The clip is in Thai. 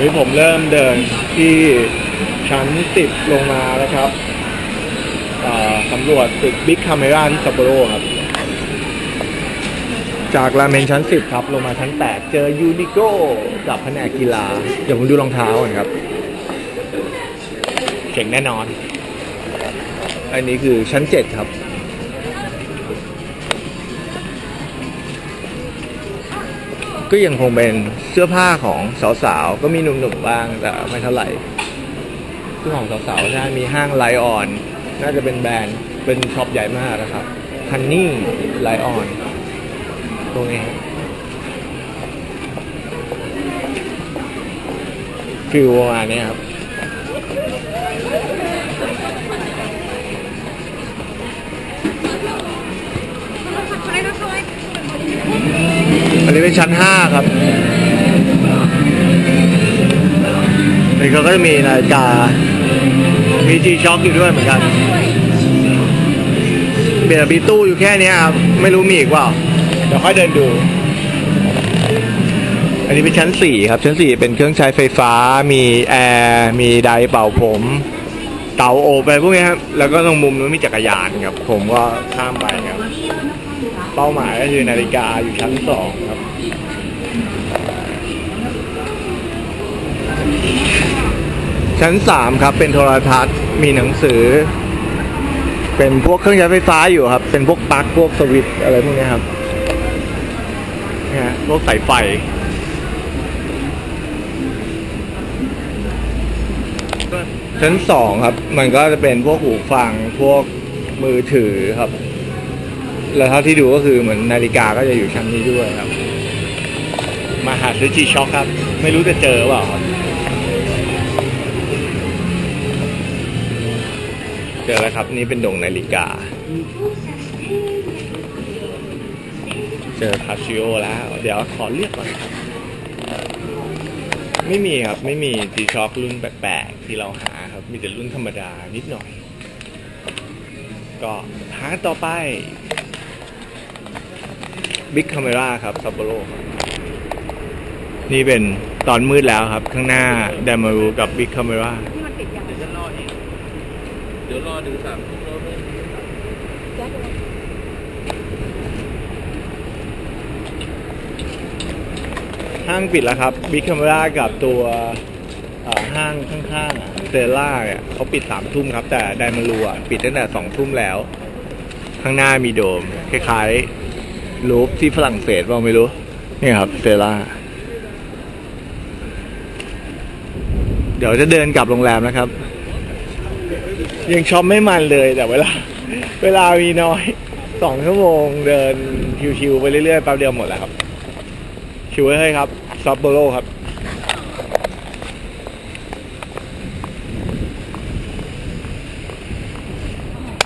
นี้ผมเริ่มเดินที่ชั้นสิบลงมาแล้วครับสำรวจตึกบิ๊กคาเมราที่ซัปโปโรครับ จากราเมนชั้นสิบครับ ลงมาชั้นแปดเจอยูนิโก้กับแผนกกีฬา เดี๋ยวผมดูรองเท้าก่อนครับเจ๋งแน่นอน อันนี้คือชั้นเจ็ดครับ ก็ยังคงเป็นเสื้อผ้าของสาวๆ ก็มีหนุ่มๆบ้างแต่ไม่เท่าไหร่เสื้อของสาวๆใช่มีห้างไลออน น่าจะเป็นแบรนด์เป็นช็อปใหญ่มากนะครับฮันนี่ไลออนตรงนี้ฟิวประมาณนี้ครับ อันนี้เป็นชั้นห้าครับนี่เขาก็จะมีนาฬิกา มีจีช็อคอยู่ด้วยเหมือนกันเบียร์บีตู้อยู่แค่เนี้ยครับ ไม่รู้มีอีกเปล่า เดี๋ยวค่อยเดินดู อันนี้เป็นชั้นสี่ครับ ชั้นสี่เป็นเครื่องใช้ไฟฟ้า มีแอร์ มีไดร์เป่าผม เตาอบอะไรพวกนี้ครับ แล้วก็ตรงมุมนู้นมีจักรยานครับ ผมก็ข้ามไปครับ เป้าหมายก็คือนาฬิกาอยู่ชั้นสองครับชั้นสามครับ เป็นโทรทัศน์มีหนังสือ เป็นพวกเครื่องใช้ไฟฟ้าอยู่ครับ เป็นพวกปลั๊กพวกสวิตอะไรพวกนี้ครับนี่ยฮะพวกสายไฟชั้นสองครับ มันก็จะเป็นพวกหูฟังพวกมือถือครับ แล้วเท่าที่ดูก็คือเหมือนนาฬิกาก็จะอยู่ชั้นนี้ด้วยครับ มาหาซื้อจีช็อคครับ ไม่รู้จะเจอเปล่าเจอแล้วครับ นี่เป็นดงนาฬิกา เจอคาซิโอแล้ว เดี๋ยวขอเลือกก่อนครับ ไม่มีครับ ไม่มีจีช็อครุ่นแปลกๆ ที่เราหาครับ มีแต่รุ่นธรรมดานิดหน่อย ก็หาต่อไป บิ๊กคาเมราครับซัปโปโรนี่เป็นตอนมืดแล้วครับ ข้างหน้าแดมารูกับบิ๊กคาเมราที่มันติดอย่างเดี๋ยวจะรอเองเดี๋ยวรอถึงสามทุ่มแล้วห้างปิดแล้วครับบิ๊กคาเมรากับตัวห้างข้างๆเซล่าเนี่ยเขาปิดสามทุ่มครับ แต่ไดมารูปิดตั้งแต่สองทุ่มแล้ว ข้างหน้ามีโดม คล้ายๆ ลูฟที่ฝรั่งเศสเราไม่รู้ นี่ครับเซล่าเดี๋ยวจะเดินกลับโรงแรมนะครับ ยังช็อปไม่มันเลยแต่เวลา เวลามีน้อยสองชั่วโมงเดินชิวๆไปเรื่อยๆแป๊บเดียวหมดแล้วครับชิวไว้ให้ครับซับโบโลครับ